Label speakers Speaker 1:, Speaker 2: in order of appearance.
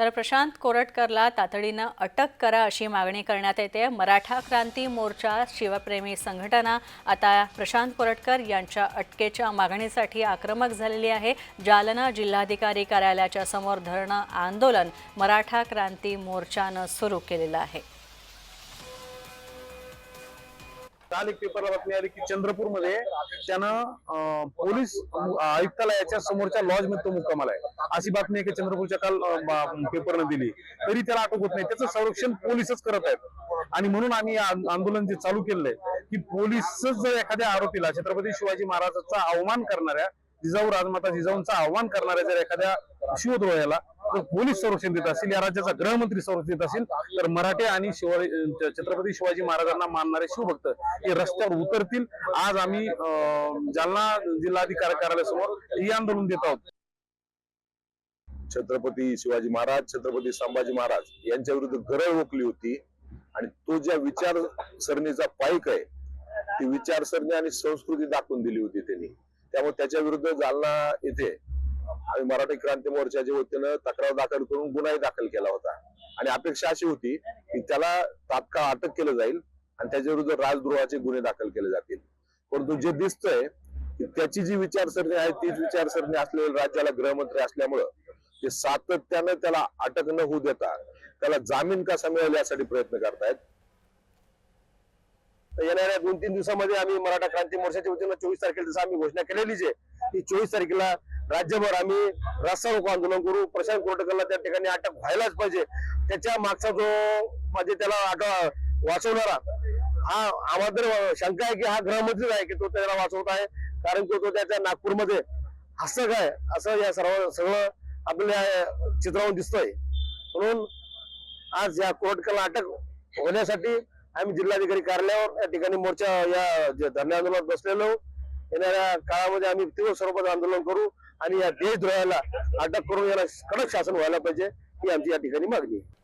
Speaker 1: तर प्रशांत कोरटकरला तातडीनं अटक करा अशी मागणी करण्यात येते. मराठा क्रांती मोर्चा शिवप्रेमी संघटना आता प्रशांत कोरटकर यांच्या अटकेच्या मागणीसाठी आक्रमक झालेली आहे. जालना जिल्हाधिकारी कार्यालयाच्या समोर धरणं आंदोलन मराठा क्रांती मोर्चानं सुरू केलेलं आहे.
Speaker 2: काल एक पेपरला बातमी आली की चंद्रपूरमध्ये त्यानं पोलीस आयुक्तालयाच्या समोरच्या लॉजमध्ये तो मुक्कामाला आहे. अशी बातमी एका चंद्रपूरच्या काल पेपरनं दिली. तरी त्याला अटक होत नाही. त्याचं संरक्षण पोलीसच करत आहेत. आणि म्हणून आम्ही आंदोलन जे चालू केलेलं आहे की पोलीसच जर एखाद्या आरोपीला छत्रपती शिवाजी महाराजांचा अवमान करणाऱ्या जिजाऊ राजमाता जिजाऊंचा आव्हान करणाऱ्या जर एखाद्या शिवद्रोह्याला पोलीस संरक्षण देत असतील या राज्याचा गृहमंत्री संरक्षण देत असतील तर मराठे आणि शिवाजी छत्रपती शिवाजी महाराजांना मानणारे शिवभक्त हे रस्त्यावर उतरतील. आज आम्ही जालना जिल्हाधिकारी कार्यालयासमोर हे आंदोलन देत आहोत.
Speaker 3: छत्रपती शिवाजी महाराज छत्रपती संभाजी महाराज यांच्या विरुद्ध गरळ ओकली होती. आणि तो ज्या विचारसरणीचा पाईक आहे ती विचारसरणी आणि संस्कृती दाखवून दिली होती त्यांनी. त्यामुळे त्याच्या विरुद्ध जालना येथे आम्ही मराठी क्रांती मोर्चाच्या वतीनं तक्रार दाखल करून गुन्हाही दाखल केला होता. आणि अपेक्षा अशी होती की त्याला तात्काळ अटक केलं जाईल आणि त्याच्या विरुद्ध राजद्रोहाचे गुन्हे दाखल केले जातील. परंतु जे दिसतंय की त्याची जी विचारसरणी आहे तीच विचारसरणी असलेल्या राज्याला गृहमंत्री असल्यामुळं ते सातत्यानं त्याला अटक न होऊ देता त्याला जामीन कसा मिळेल यासाठी प्रयत्न करतायत. तर येणाऱ्या दोन तीन दिवसामध्ये आम्ही मराठा क्रांती मोर्चाच्या वतीनं चोवीस तारखेला जसं आम्ही घोषणा केलेलीच आहे की चोवीस तारखेला राज्यभर आम्ही रस्ता रोको आंदोलन करू. प्रशांत कोर्टकरला त्या ठिकाणी अटक व्हायलाच पाहिजे. त्याच्या मागचा जो म्हणजे त्याला अटक वाचवणारा हा आम्हाला तर शंका आहे की हा गृहमंत्रीच आहे की तो त्याला वाचवत आहे. कारण की तो त्याच्या नागपूरमध्ये हसं काय असं या सर्व सगळं आपल्या चित्रावरून दिसतंय. म्हणून आज या कोर्टकरला अटक होण्यासाठी आम्ही जिल्हाधिकारी कार्यालयावर या ठिकाणी मोर्चा या धरणे आंदोलनात बसलेलो. येणाऱ्या काळामध्ये आम्ही तीव्र स्वरूपात आंदोलन करू. आणि या देशद्रोहाला अटक करून याला कडक शासन व्हायला पाहिजे ही आमची या ठिकाणी मागणी आहे.